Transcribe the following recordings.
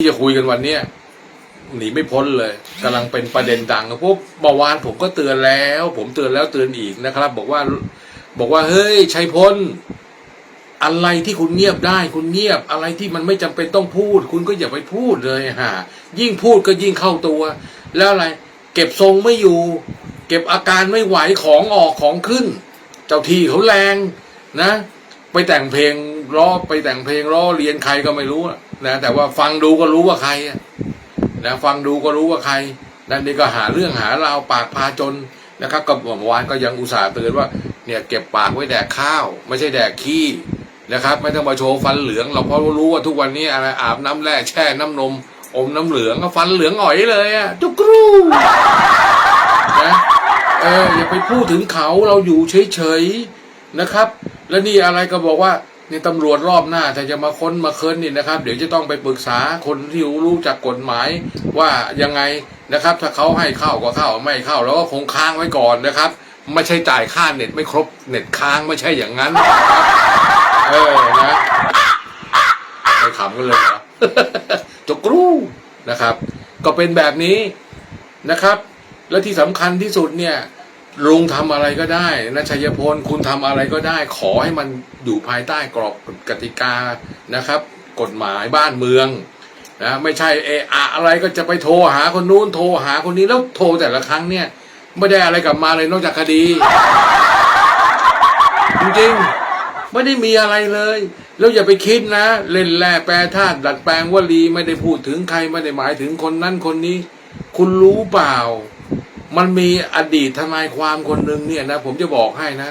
ที่จะคุยกันวันเนี้ยหนีไม่พ้นเลยกำลังเป็นประเด็นดังปุ๊บเมื่อวานผมก็เตือนแล้ว ผมเตือนแล้วเตือนอีกนะครับ บอกว่า บอกว่าเฮ้ยชัยพลอะไรที่คุณเงียบได้คุณเงียบอะไรที่มันไม่จำเป็นต้องพูด คุณก็อย่าไปพูดเลยฮะยิ่งพูดก็ยิ่งเข้าตัว แล้วอะไร เก็บทรงไม่อยู่ เก็บอาการไม่ไหวของออกของขึ้น เจ้าที่เขาแรงนะ ไปแต่งเพลงล้อไปแต่งเพลงล้อเรียนใครก็ไม่รู้อะ นะแต่ว่าฟังดูก็รู้ว่าใครนะฟังดูก็รู้ว่าใครนั่นนี่ก็หาเรื่องหาราวปากพาจนนะครับก็เมื่อวานก็ยังอุตส่าห์เตือนว่าเนี่ยเก็บปากไว้แดกข้าว ไม่ใช่แดกขี้นะครับ ไม่ต้องมาโชว์ฟันเหลืองเราเพราะรู้ว่าทุกวันนี้อะไรอาบน้ำแร่แช่น้ำนม อมน้ำเหลืองก็ฟันเหลืองอ่อยเลยอะจุกรูนะเอออย่าไปพูดถึงเขาเราอยู่เฉยๆนะครับ แล้วนี่อะไรก็บอกว่า นี่ตำรวจรอบหน้าถ้าจะมาค้นมาเคินนี่นะครับ เดี๋ยวจะต้องไปปรึกษาคนที่รู้จักกฎหมายว่ายังไงนะครับ ถ้าเขาให้เข้าก็เข้าไม่เข้า แล้วก็คงค้างไว้ก่อนนะครับ ไม่ใช่จ่ายค่าเน็ตไม่ครบเน็ตค้างไม่ใช่อย่างนั้นนะครับเออนะไม่ขำกันเลยเหรอจกรู้นะครับ ก็เป็นแบบนี้นะครับ และที่สำคัญที่สุดเนี่ย ลุงทำอะไรก็ได้นะชัยพลคุณทำอะไรก็ได้ ขอให้มันอยู่ภายใต้กรอบกติกานะครับ กฎหมายบ้านเมืองนะไม่ใช่เอะอะอะไรก็จะไปโทรหาคนนู้นโทรหาคนนี้แล้วโทรแต่ละครั้งเนี่ย ไม่ได้อะไรกลับมาเลยนอกจากคดี จริงๆไม่ได้มีอะไรเลย แล้วอย่าไปคิดนะ เล่นแร่แปรธาตุดัดแปลงวลีไม่ได้พูดถึงใครไม่ได้หมายถึงคนนั้นคนนี้ คุณรู้เปล่า มันมีอดีตทนายความคนหนึ่งเนี่ยนะผมจะบอกให้นะ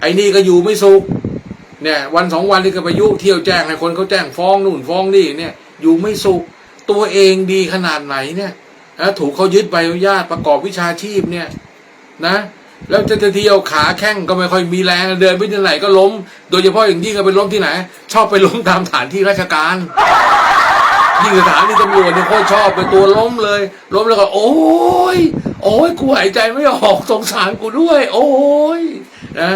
ไอ้นี่ก็อยู่ไม่สุขเนี่ย วันสองวันนี่ก็ไปยุเที่ยวแจ้งให้คนเขาแจ้งฟ้องนู่นฟ้องนี่เนี่ย อยู่ไม่สุขตัวเองดีขนาดไหนเนี่ยนะถูกเขายึดใบอนุญาตประกอบวิชาชีพเนี่ยนะ แล้วจะจะเที่ยวขาแข้งก็ไม่ค่อยมีแรงเดินไปที่ไหนก็ล้ม โดยเฉพาะอย่างยิ่งก็ไปล้มที่ไหน ชอบไปล้มตามฐานที่ราชการยิ่งสถานีตำรวจเนี่ยโคตรชอบไปตัวล้มเลย ล้มแล้วก็โอ้ย โอ้ยกูหายใจไม่ออกสงสารกูด้วย โอ้ยนะ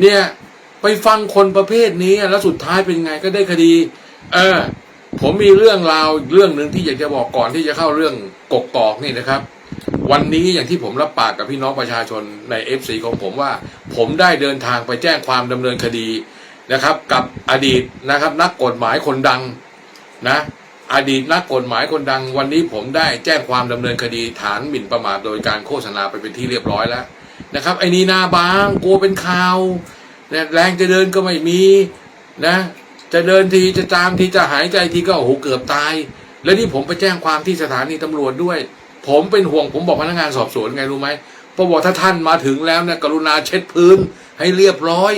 เนี่ยไปฟังคนประเภทนี้แล้วสุดท้ายเป็นไงก็ได้คดี เออ ผมมีเรื่องราวเรื่องหนึ่งที่อยากจะบอกก่อนที่จะเข้าเรื่องกกตอกนี่นะครับ วันนี้อย่างที่ผมรับปากกับพี่น้องประชาชนในเอฟซีของผมว่า ผมได้เดินทางไปแจ้งความดำเนินคดีนะครับ กับอดีตนะครับ นักกฎหมายคนดังนะ อดีตนักกฎหมายคนดังวันนี้ผมได้แจ้งความดำเนินคดีฐานหมิ่นประมาทโดยการโฆษณาไปเป็นที่เรียบร้อยแล้วนะครับ ไอ้นี่หนาบางกลัวเป็นข่าวแรงจะเดินก็ไม่มีนะ จะเดินทีจะจามทีจะหายใจทีก็โอ้โหเกือบตาย แล้วนี่ผมไปแจ้งความที่สถานีตำรวจด้วย ผมเป็นห่วงผมบอกพนักงานสอบสวนไงรู้ไหม พราะบอกถ้าท่านมาถึงแล้วเนี่ยกรุณาเช็ดพื้นให้เรียบร้อย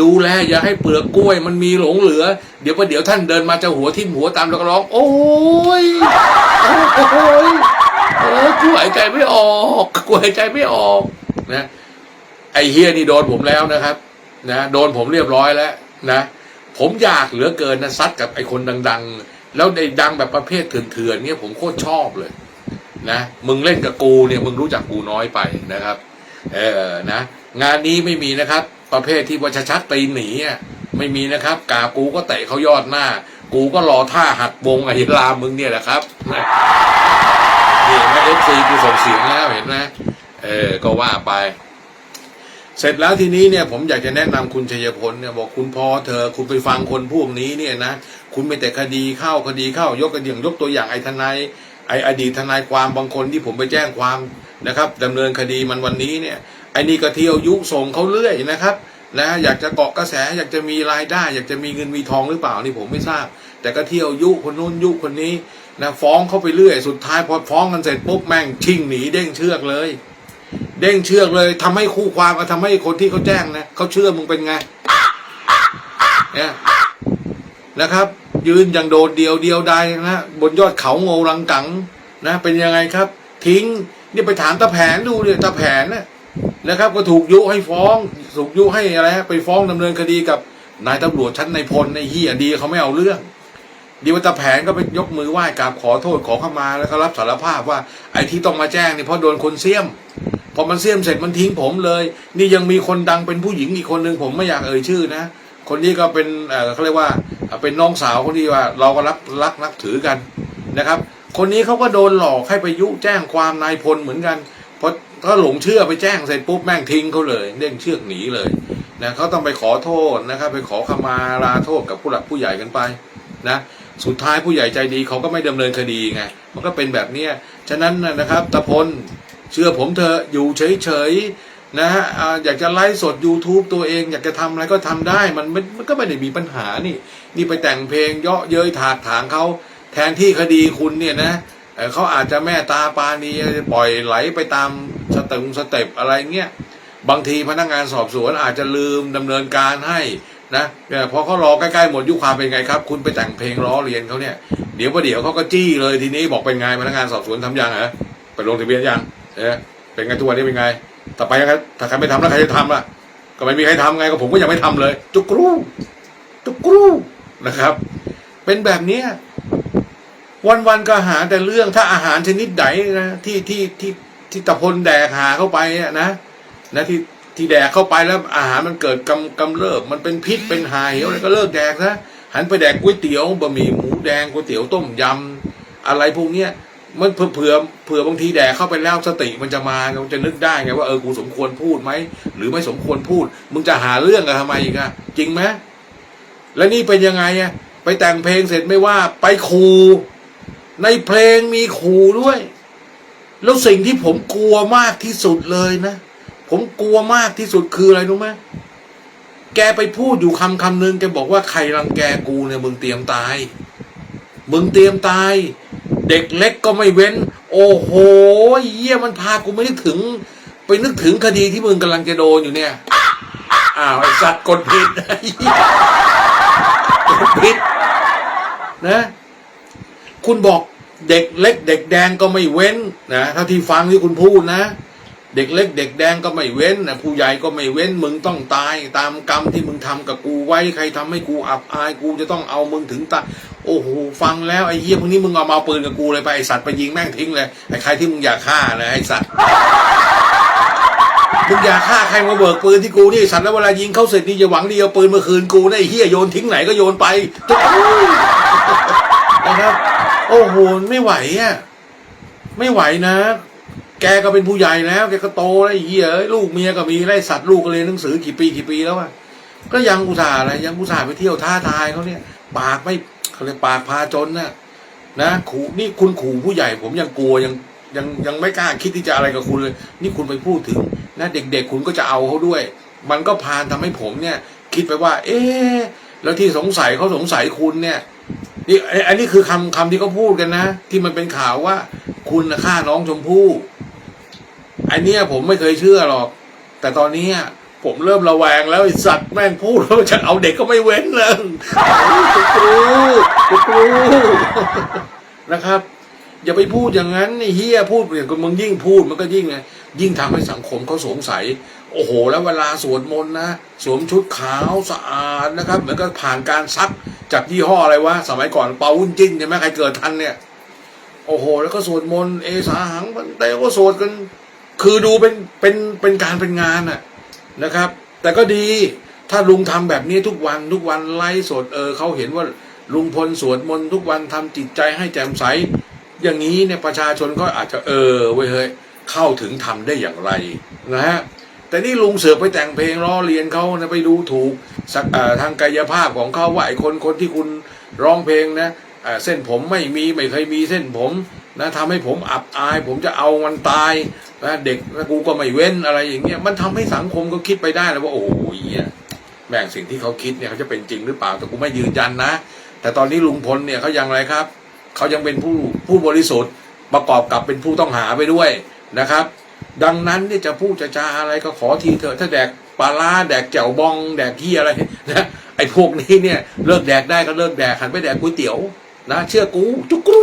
ดูแลอย่าให้เปลือกกล้วย มันมีหลงเหลือ เดี๋ยวประเดี๋ยวท่านเดินมาจะหัวทิ่มหัวตามแล้วก็ร้อง โอ้ยโอ้ยโอ้ยกูหายใจไม่ออกกูหายใจไม่ออกนะไอเฮียนี่โดนผมแล้วนะครับ นะโดนผมเรียบร้อยแล้วนะผมอยากเหลือเกินนะซัดกับไอคนดัง ๆ แล้วในดังแบบประเภทเถื่อนๆเนี่ยผมโคตรชอบเลย นะมึงเล่นกับกูเนี่ยมึงรู้จักกูน้อยไปนะครับ เออนะงานนี้ไม่มีนะครับ ประเภทที่วัชชักตีหนีไม่มีนะครับกากูก็เตะเขายอดหน้า กูก็รอท่าหักวงไอ้ลามมึงเนี่ยแหละครับนะนี่แม่เอฟซีกูส่งเสียงแล้วเห็นไหมเออก็ว่าไป เสร็จแล้วทีนี้เนี่ยผมอยากจะแนะนำคุณชัยพลเนี่ยบอกคุณพอเธอคุณไปฟังคนพวกนี้เนี่ยนะคุณไม่แต่คดีเข้าคดีเข้ายกกระเดี่ยงยกตัวอย่างไอ้ทนาย ไออดีตทนายความบางคนที่ผมไปแจ้งความนะครับดำเนินคดีมันวันนี้เนี่ยไอ้นี่ก็เที่ยวยุส่งเขาเรื่อยนะครับนะอยากจะเกาะกระแสอยากจะมีรายได้ อยากจะมีเงินมีทองหรือเปล่านี่ผมไม่ทราบ แต่ก็เที่ยวยุคนนู้นยุคนนี้นะฟ้องเขาไปเรื่อย สุดท้ายพอฟ้องกันเสร็จปุ๊บแม่งชิ่งหนีเด้งเชือกเลย เด้งเชือกเลยทำให้คู่ความกับทำให้คนที่เขาแจ้งนะเขาเชื่อมึงเป็นไงเนี่ยนะครับ ยืนอย่างโดดเดียวเดียวดายนะบนยอดเขาโงรังกังนะเป็นยังไงครับ ทิ้งนี่ไปถามตาแผนดูเลยตาแผนนะนะครับก็ถูกยุให้ฟ้องถูกยุให้อะไรฮะไปฟ้องดำเนินคดีกับนายตำรวจชั้นในพลในเฮียดีเขาไม่เอาเรื่อง ดีว่าตาแผนก็ไปยกมือไหว้กราบขอโทษขอเข้ามาแล้วก็รับสารภาพว่าไอ้ที่ต้องมาแจ้งนี่เพราะโดนคนเสี่ยมพอมันเสี่ยมเสร็จมันทิ้งผมเลย นี่ยังมีคนดังเป็นผู้หญิงอีกคนหนึ่งผมไม่อยากเอ่ยชื่อนะ คนนี้ก็เป็นเขาเรียกว่าเป็นน้องสาวคนที่ว่าเราก็รักรักนับถือกันนะครับ คนนี้เขาก็โดนหลอกให้ไปยุแจ้งความนายพลเหมือนกันเพราะถ้าหลงเชื่อไปแจ้งเสร็จปุ๊บแม่งทิ้งเขาเลยเด้งเชือกหนีเลยนะเขาต้องไปขอโทษนะครับ ไปขอขมาลาโทษกับผู้หลักผู้ใหญ่กันไปนะสุดท้ายผู้ใหญ่ใจดีเขาก็ไม่ดำเนินคดีไงมันก็เป็นแบบเนี้ยฉะนั้นนะนะครับตะพลเชื่อผมเถอะอยู่เฉยๆ นะฮะอยากจะไลฟ์สด YouTube ตัวเอง อยากจะทำอะไรก็ทำได้มันมันมันก็ไม่ได้มีปัญหานี่ นี่ไปแต่งเพลงเยาะเย้ยถากถางเขาแทนที่คดีคุณเนี่ยนะเอ่อเขาอาจจะแม่ตาปานีปล่อยไหลไปตามสเต็ปสเต็ปอะไรเงี้ยบางทีพนักงานสอบสวนอาจจะลืมดำเนินการให้นะแต่พอเขารอใกล้ๆหมดยุคความเป็นไงครับ คุณไปแต่งเพลงล้อเลียนเขาเนี่ยเดี๋ยวประเดี๋ยวเขาก็จี้เลยทีนี้บอกเป็นไงพนักงานสอบสวนทำยังเหรอไปลงทะเบียนยังเอ๊ะเป็นไงทุกวันนี้เป็นไง ต่อไปถ้าใครไม่ทำแล้วใครจะทำล่ะ ก็ไม่มีใครทำไงก็ผมก็ยังไม่ทำเลย จุกรูจุกรูนะครับ เป็นแบบเนี้วันวันๆก็หาแต่เรื่องถ้าอาหารชนิดไหนนะที่ที่ที่ที่ตะพลแดกหาเข้าไปอะนะนะที่ที่แดกเข้าไปแล้วอาหารมันเกิดกำกำเริบมันเป็นพิษเป็นหายอะไรก็เลิกแดกซะหันไปแดกก๋วยเตี๋ยวบะหมี่หมูแดงก๋วยเตี๋ยวต้มยำอะไรพวกเนี้ย มันเผื่อเผื่อบางทีแดกเข้าไปแล้วสติมันจะมามันจะนึกได้ไงว่าเออกูสมควรพูดไหมหรือไม่สมควรพูด มึงจะหาเรื่องกันทำไมอีกอะจริงไหมแล้วนี่เป็นยังไงอะไปแต่งเพลงเสร็จไม่ว่าไปขู่ในเพลงมีขู่ด้วย แล้วสิ่งที่ผมกลัวมากที่สุดเลยนะผมกลัวมากที่สุดคืออะไรรู้ไหมแกไปพูดอยู่คำคำหนึ่งแกบอกว่าใครรังแกกูเนี่ยมึงเตรียมตาย มึงเตรียมตาย เด็กเล็กก็ไม่เว้น โอ้โหเยี่ยมันพากูไม่นึกถึง ไปนึกถึงคดีที่มึงกำลังจะโดนอยู่เนี่ยอ้าวไอ้สัตว์กดผิดกดผิดนะ คุณบอกเด็กเล็ก เด็กแดงก็ไม่เว้นนะท่าที่ฟังที่คุณพูดนะ เด็กเล็ก เด็กแดงก็ไม่เว้นนะผู้ใหญ่ก็ไม่เว้นมึงต้องตาย ตามกรรมที่มึงทำกับกูไว้ใครทำให้กูอับอายกูจะต้องเอามึงถึงตายโอ้โหฟังแล้วไอ้เหี้ยพวกนี้มึงเอามาปืนกับกูเลยไปไอสัตว์ไปยิงแม่งทิ้งเลยไอ้ใครที่มึงอยากฆ่านะไอสัตว์มึงอยากฆ่าใครมาเบิกปืนที่กูนี่สัตว์แล้วเวลายิงเข้าเสร็จนี่จะหวังดีเอาปืนมาคืนกูนะไอ้เหี้ยโยนทิ้งไหนก็โยนไปนะครับ โอ้โหไม่ไหวอะไม่ไหวนะ แกก็เป็นผู้ใหญ่แล้ว แกก็โตแล้วเหี้ยลูกเมียก็มีไล่สัตว์ลูกก็เรียนหนังสือกี่ปีกี่ปีแล้วอะก็ยังอุตส่าห์อะไรยังอุตส่าห์ไปเที่ยวท้าทายเขาเนี่ย ปากไม่เขาเรียกปากพาจนนะนะขู่นี่คุณขู่ผู้ใหญ่ ผมยังกลัวยังยังยังไม่กล้าคิดที่จะอะไรกับคุณเลย นี่คุณไปพูดถึงนะเด็กๆคุณก็จะเอาเขาด้วย มันก็พานทำให้ผมเนี่ย คิดไปว่า เอ๊แล้วที่สงสัยเขาสงสัยคุณเนี่ยนี่ไอ้อันนี้คือคำคำที่เขาพูดกันนะ ที่มันเป็นข่าวว่า คุณฆ่าน้องชมพู่ อันเนี้ยผมไม่เคยเชื่อหรอก แต่ตอนนี้อะผมเริ่มระแวงแล้วไอ้สัตว์แม่งพูดแล้วจะเอาเด็กก็ไม่เว้นเลยกูกรูกูกรูนะครับ อย่าไปพูดอย่างนั้นไอ้เฮียพูดอย่างกับมึงยิ่งพูดมันก็ยิ่งไงยิ่งทำให้สังคมเขาสงสัย โอ้โห แล้วเวลาสวดมนต์นะสวมชุดขาวสะอาดนะครับเหมือนกับผ่านการซักจากยี่ห้ออะไรวะสมัยก่อนเปาวุ้นจิ้นใช่ไหมใครเกิดทันเนี่ย โอ้โห แล้วก็สวดมนต์เอสาหังมันแต่ก็สวดกัน คือดูเป็นเป็นเป็นการเป็นงานอะนะครับ แต่ก็ดีถ้าลุงทำแบบนี้ทุกวันทุกวันไลฟ์สดเออเขาเห็นว่าลุงพลสวดมนต์ทุกวันทำจิตใจให้แจ่มใส อย่างนี้เนี่ยประชาชนก็อาจจะเออเว้ยเฮ้ยเข้าถึงทำได้อย่างไรนะฮะแต่นี่ลุงเสือไปแต่งเพลงล้อเลียนเขานะไปดูถูกสักทางกายภาพของเขาว่าไอ้คนคนที่คุณร้องเพลงนะเเส้นผมไม่มีไม่เคยมีเส้นผม นะทำให้ผมอับอาย ผมจะเอามันตายนะเด็กนะกูก็ไม่เว้นอะไรอย่างเงี้ยมันทำให้สังคมก็คิดไปได้แล้วว่าโอ้ยเนี่ยแม่งสิ่งที่เขาคิดเนี่ยเขาจะเป็นจริงหรือเปล่าแต่กูไม่ยืนยันนะ แต่ตอนนี้ลุงพลเนี่ยเขายังอะไรครับเขายังเป็นผู้ผู้บริสุทธิ์ประกอบกับเป็นผู้ต้องหาไปด้วยนะครับ ดังนั้นเนี่ยจะพูดจะจาอะไรก็ขอทีเถอะถ้าแดกปลาร้าแดกแจ่วบอง แดกที่อะไรนะไอ้พวกนี้เนี่ยเลิกแดกได้ก็เลิกแดกหันไปแดกก๋วยเตี๋ยวนะ เชื่อกูจุกกู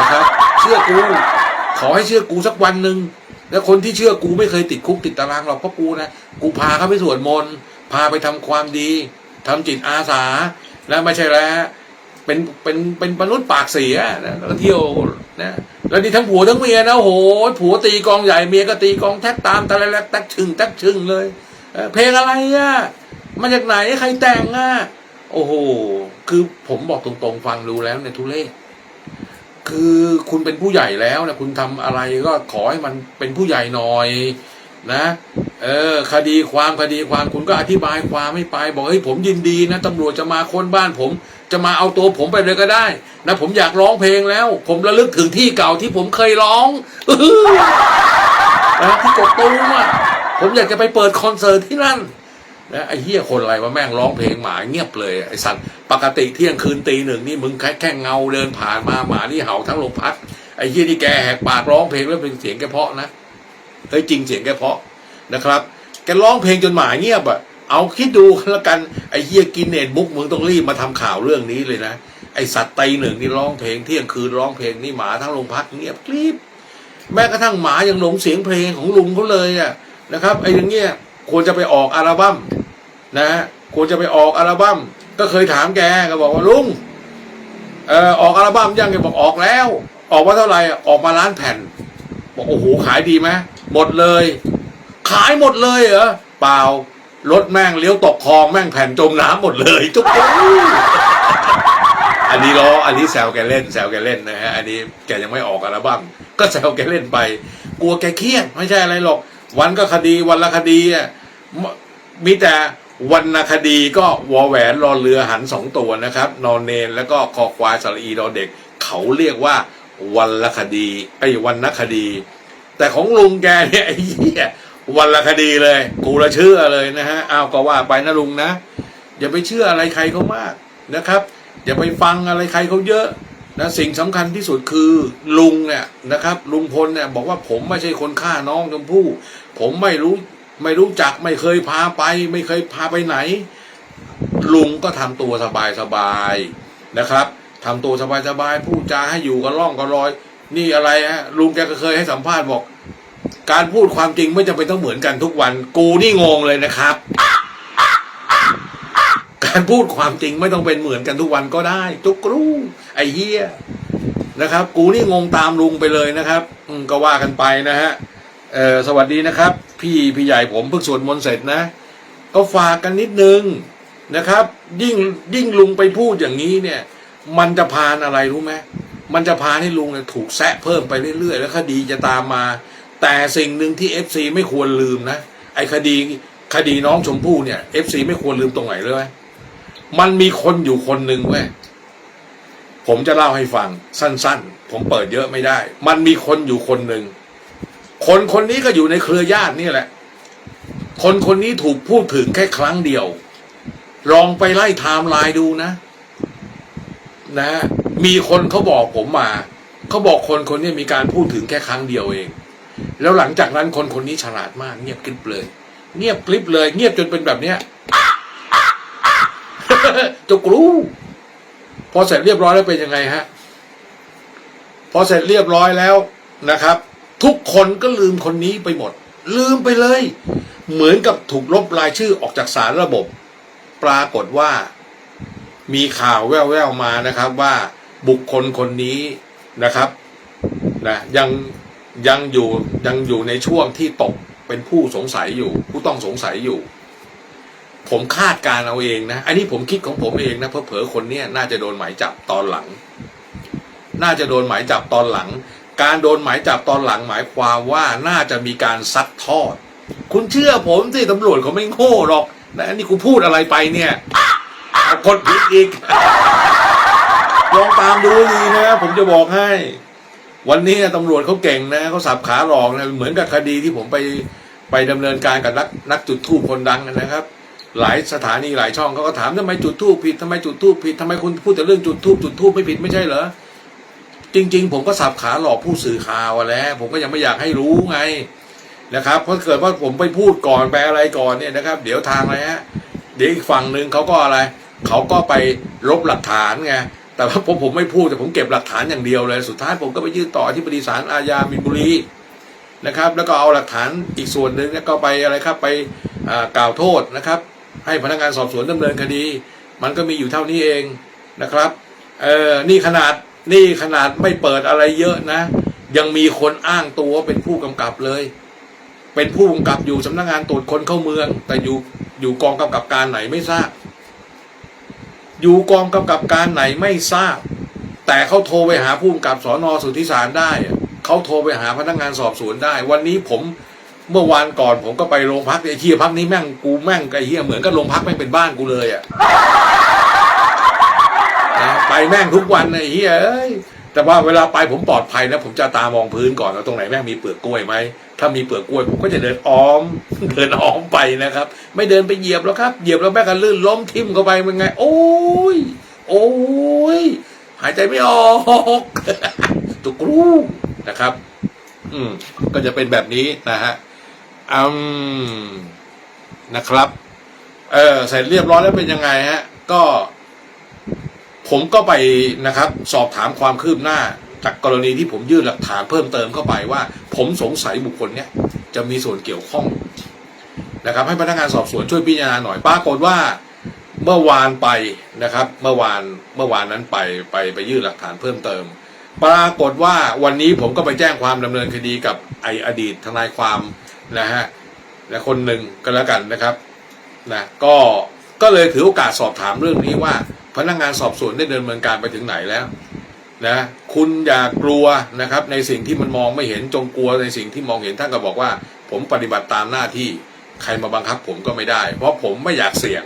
นะครับ เชื่อกู ขอให้เชื่อกูสักวันหนึ่งแล้วคนที่เชื่อกูไม่เคยติดคุกติดตารางหรอกเพราะกูนะกูพาเขาไปสวดมนต์พาไปทำความดีทำจิตอาสา แล้วไม่ใช่แล้วเป็นเป็นเป็นมนุษย์ปากเสียนะแล้วเที่ยวนะแล้วนี่ทั้งผัวทั้งเมียนะโอ้โหผัวตีกองใหญ่เมียก็ตีกองแท็กตามตะแลกแท็กชึงแท็กชึงเลยเอ่อเพลงอะไรอะมาจากไหนใครแต่งอะโอ้โห คือผมบอกตรงๆฟังดูแล้วเนี่ยทุเรศ คือคุณเป็นผู้ใหญ่แล้วนะคุณทำอะไรก็ขอให้มันเป็นผู้ใหญ่หน่อยนะเออคดีความคดีความคุณก็อธิบายความไม่ไป บอกเฮ้ยผมยินดีนะตำรวจจะมาค้นบ้านผม จะมาเอาตัวผมไปเลยก็ได้ นะผมอยากร้องเพลงแล้ว ผมระลึกถึงที่เก่าที่ผมเคยร้องนะที่กบตูมอะผมอยากจะไปเปิดคอนเสิร์ตที่นั่น นะไอ้เหี้ยคนอะไรวะแม่งร้องเพลงหมาเงียบเลยไอ้สัตว์ปกติเที่ยงคืนตีหนึ่งนี่มึงแค่แค่เงาเดินผ่านมาหมานี่เห่าทั้งโรงพักไอ้เหี้ยนี่แกแหกปากร้องเพลงแล้วเป็นเสียงแกเพาะนะเฮ้ยจริงเสียงแกเพาะนะครับ แกร้องเพลงจนหมาเงียบอะเอาคิดดูกันละกันไอ้เหี้ยกินเน็ตบุ๊กมึงต้องรีบมาทำข่าวเรื่องนี้เลยนะไอ้สัตว์ตีหนึ่งนี่ร้องเพลงเที่ยงคืนร้องเพลงนี่หมาทั้งโรงพักเงียบกริบแม้กระทั่งหมายังหลงเสียงเพลงของลุงเขาเลยอะนะครับไอ้อย่างเงี้ยควรจะไปออกอัลบั้ม นะฮะควรจะไปออกอัลบั้มก็เคยถามแกก็บอกว่าลุงเออออกอัลบั้มยังแกบอกออกแล้ว ออกมาเท่าไหร่ออกมาล้านแผ่น บอกโอ้โหขายดีไหมหมดเลย ขายหมดเลยเหรอเปล่ารถแม่งเลี้ยวตกคลองแม่งแผ่นจมน้ำหมดเลยจุ๊บจุ๊บอันนี้ล้ออันนี้แซวแกเล่นแซวแกเล่นนะฮะอันนี้แกยังไม่ออกอัลบั้มก็แซวแกเล่นไป กลัวแกเครียดไม่ใช่อะไรหรอก วันก็คดีวันละคดีอะมีแต่ วันนคดีก็วอแหวนรอเรือหันสองตัวนะครับ นอนเนนแล้วก็คอควายสระอีดอเด็ก เขาเรียกว่าวันละคดีไอ้วันนคดี แต่ของลุงแกเนี่ยไอ้เหี้ยวันละคดีเลยกูละเชื่อเลยนะฮะอ้าวก็ว่าไปนะลุงนะอย่าไปเชื่ออะไรใครเขามากนะครับ อย่าไปฟังอะไรใครเขาเยอะนะสิ่งสำคัญที่สุดคือลุงเนี่ยนะครับ ลุงพลเนี่ยบอกว่าผมไม่ใช่คนฆ่าน้องชมพู่ผมไม่รู้ ไม่รู้จักไม่เคยพาไป ไม่เคยพาไปไหน ลุงก็ทำตัวสบายสบายๆนะครับทำตัวสบายสบายๆพูดจาให้อยู่กันร่องกันรอย นี่อะไรฮะลุงแกก็เคยให้สัมภาษณ์บอก การพูดความจริงไม่จำเป็นต้องเหมือนกันทุกวัน กูนี่งงเลยนะครับ การพูดความจริงไม่ต้องเป็นเหมือนกันทุกวันก็ได้จุกรู้ไอ้เหี้ยนะครับ กูนี่งงตามลุงไปเลยนะครับ อืก็ว่ากันไปนะฮะเออสวัสดีนะครับ พี่พี่ใหญ่ผมเพิ่งสวดมนต์เสร็จนะก็ฝากกันนิดนึงนะครับ ยิ่งยิ่งลุงไปพูดอย่างนี้เนี่ย มันจะพานอะไรรู้ไหมมันจะพาให้ลุงเนี่ยถูกแซะเพิ่มไปเรื่อยๆ แล้วคดีจะตามมา แต่สิ่งหนึ่งที่เอฟซีไม่ควรลืมนะไอ้คดีคดีน้องชมพู่เนี่ยเอฟซีไม่ควรลืมตรงไหนเลยไหมมันมีคนอยู่คนหนึ่งเว้ยผมจะเล่าให้ฟังสั้น ๆ ผมเปิดเยอะไม่ได้ มันมีคนอยู่คนหนึ่ง คนคนนี้ก็อยู่ในเครือญาตินี่แหละ คนคนนี้ถูกพูดถึงแค่ครั้งเดียว ลองไปไล่ไทม์ไลน์ดูนะ นะ มีคนเขาบอกผมมา เขาบอกคนคนนี้มีการพูดถึงแค่ครั้งเดียวเอง แล้วหลังจากนั้นคนคนนี้ฉลาดมาก เงียบกริบเลย เงียบกริบเลย เงียบจนเป็นแบบเนี้ยจะกรู้พอเสร็จเรียบร้อยแล้วเป็นยังไงฮะ พอเสร็จเรียบร้อยแล้วนะครับ ทุกคนก็ลืมคนนี้ไปหมด ลืมไปเลย เหมือนกับถูกลบรายชื่อออกจากสารระบบ ปรากฏว่า มีข่าวแว่วๆมานะครับว่าบุคคลคนนี้นะครับนะยังยังอยู่ยังอยู่ในช่วงที่ตกเป็นผู้สงสัยอยู่ ผู้ต้องสงสัยอยู่ ผมคาดการเอาเองนะ อันนี้ผมคิดของผมเองนะเพราะเผอคนเนี้ยน่าจะโดนหมายจับตอนหลัง น่าจะโดนหมายจับตอนหลัง การโดนหมายจับตอนหลังหมายความว่าน่าจะมีการซัดทอด คุณเชื่อผมสิตำรวจเขาไม่โง่หรอกนะนนี้กูพูดอะไรไปเนี่ยเอาคนผิดอีกลองตามดูดีนะ ผมจะบอกให้ วันนี้ตำรวจเขาเก่งนะเขาสับขาหลอกนะเหมือนกับคดีที่ผมไปไปดำเนินการกับนักนักจุดทูปคนดังนะครับ หลายสถานีหลายช่องเขาก็ถามทำไมจุดทูปผิดทำไมจุดทูปผิดทำไมคุณพูดแต่เรื่องจุดทูปจุดทูปไม่ผิดไม่ใช่เหรอ จริง ๆ ผมก็สับขาหลอกผู้สื่อข่าวแล้วผมก็ยังไม่อยากให้รู้ไงนะครับเพราะเกิดว่าผมไปพูดก่อนไปอะไรก่อนเนี่ยนะครับ เดี๋ยวทางอะไรฮะเดี๋ยวอีกฝั่งหนึ่งเขาก็อะไรเขาก็ไปลบหลักฐานไงแต่ว่าผมผมไม่พูดแต่ผมเก็บหลักฐานอย่างเดียวเลย สุดท้ายผมก็ไปยื่นต่อที่ปฏิสารอาญามินบุรีนะครับ แล้วก็เอาหลักฐานอีกส่วนหนึ่งก็ไปอะไรครับไปกล่าวโทษนะครับ ให้พนักงานสอบสวนดำเนินคดี มันก็มีอยู่เท่านี้เองนะครับเออนี่ขนาด นี่ขนาดไม่เปิดอะไรเยอะนะ ยังมีคนอ้างตัวเป็นผู้กำกับเลย เป็นผู้กำกับอยู่สำนักงานตรวจคนเข้าเมือง แต่อยู่อยู่กองกำกับการไหนไม่ทราบ อยู่กองกำกับการไหนไม่ทราบ แต่เขาโทรไปหาผู้กำกับสอนอสุทธิสารได้เขาโทรไปหาพนักงานสอบสวนได้ วันนี้ผมเมื่อวานก่อนผมก็ไปโรงพักไอ้เฮียพักนี้แม่งกูแม่งไอ้เฮียเหมือนกับโรงพักแม่งเป็นบ้านกูเลยอะนะ ไปแม่งทุกวันไอ้เฮียเอ้ยแต่ว่าเวลาไปผมปลอดภัยนะ ผมจะตามองพื้นก่อนว่าตรงไหนแม่งมีเปลือกกล้วยไหมถ้ามีเปลือกกล้วยผมก็จะเดินอ้อม เดินอ้อมไปนะครับ ไม่เดินไปเหยียบแล้วครับเหยียบแล้วแม่งก็ลื่นล้มทิ่มเข้าไปเป็นไง โอ้ยโอ้ยหายใจไม่ออกตุกรูนะครับ อืม ก็จะเป็นแบบนี้นะฮะอืมนะครับ เออเสร็จเรียบร้อยแล้วเป็นยังไงฮะ ก็ ผมก็ไปนะครับสอบถามความคืบหน้า จากกรณีที่ผมยื่นหลักฐานเพิ่มเติมเข้าไปว่า ผมสงสัยบุคคลเนี้ยจะมีส่วนเกี่ยวข้องนะครับ ให้พนักงานสอบสวนช่วยพิจารณาหน่อยปรากฏว่าเมื่อวานไปนะครับ เมื่อวานเมื่อวานนั้นไปไปไปยื่นหลักฐานเพิ่มเติม ปรากฏว่าวันนี้ผมก็ไปแจ้งความดำเนินคดีกับไออดีตทนายความนะฮะและคนหนึ่งก็แล้วกันนะครับนะก็ก็เลยถือโอกาสสอบถามเรื่องนี้ว่า พนักงานสอบสวนได้เดำเนินการไปถึงไหนแล้วนะคุณอย่ากลัวนะครับในสิ่งที่มันมองไม่เห็นจงกลัวในสิ่งที่มองเห็นท่านก็บอกว่า ผมปฏิบัติตามหน้าที่ใครมาบังคับผมก็ไม่ได้ เพราะผมไม่อยากเสี่ยง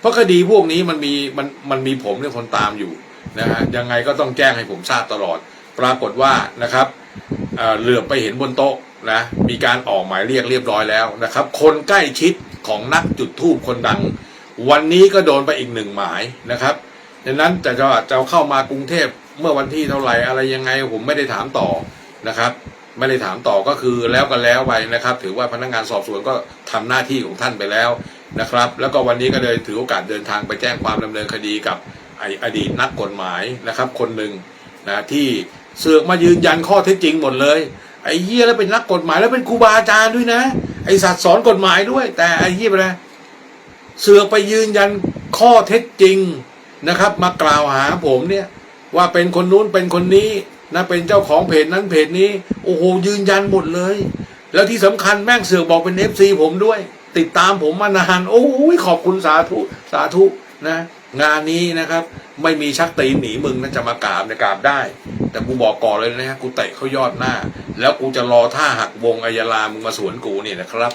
เพราะคดีพวกนี้มันมีมันมันมีผมเนี่ยคนตามอยู่นะฮะยังไงก็ต้องแจ้งให้ผมทราบตลอด ปรากฏว่านะครับเออเหลือบไปเห็นบนโต๊ะนะมีการออกหมายเรียกเรียบร้อยแล้วนะครับ คนใกล้ชิดของนักจุดทูบคนดัง วันนี้ก็โดนไปอีกหนึ่งหมายนะครับดังนั้นจะจะจะเข้ามากรุงเทพเมื่อวันที่เท่าไหร่อะไรยังไงผมไม่ได้ถามต่อนะครับ ไม่ได้ถามต่อก็คือแล้วก็แล้วไปนะครับ ถือว่าพนักงานสอบสวนก็ทำหน้าที่ของท่านไปแล้วนะครับ แล้วก็วันนี้ก็เลยถือโอกาสเดินทางไปแจ้งความดำเนินคดีกับไออดีตนักกฎหมายนะครับ คนหนึ่งนะที่เสือกมายืนยันข้อเท็จจริงหมดเลยไอ้เหี้ยแล้วเป็นนักกฎหมายแล้วเป็นครูบาอาจารย์ด้วยนะ ไอ้สัตว์สอนกฎหมายด้วย แต่ไอ้เหี้ยไปนะ เสือไปยืนยันข้อเท็จจริงนะครับ มากล่าวหาผมเนี่ย ว่าเป็นคนนู้นเป็นคนนี้นะเป็นเจ้าของเพจนั้นเพจนี้ โอ้โหยืนยันหมดเลย แล้วที่สำคัญแม่งเสือบอกเป็นเอฟซีผมด้วย ติดตามผมมานานโอ้ยขอบคุณสาธุสาธุนะ งานนี้นะครับ ไม่มีชักตีนหนีมึงนะจะมากราบในยกราบได้ แต่กูบอกก่อนเลยนะฮะกูเตะเขายอดหน้า แล้วกูจะรอท่าหักวงอัยยาลามึงมาสวนกูเนี่ยนะครับ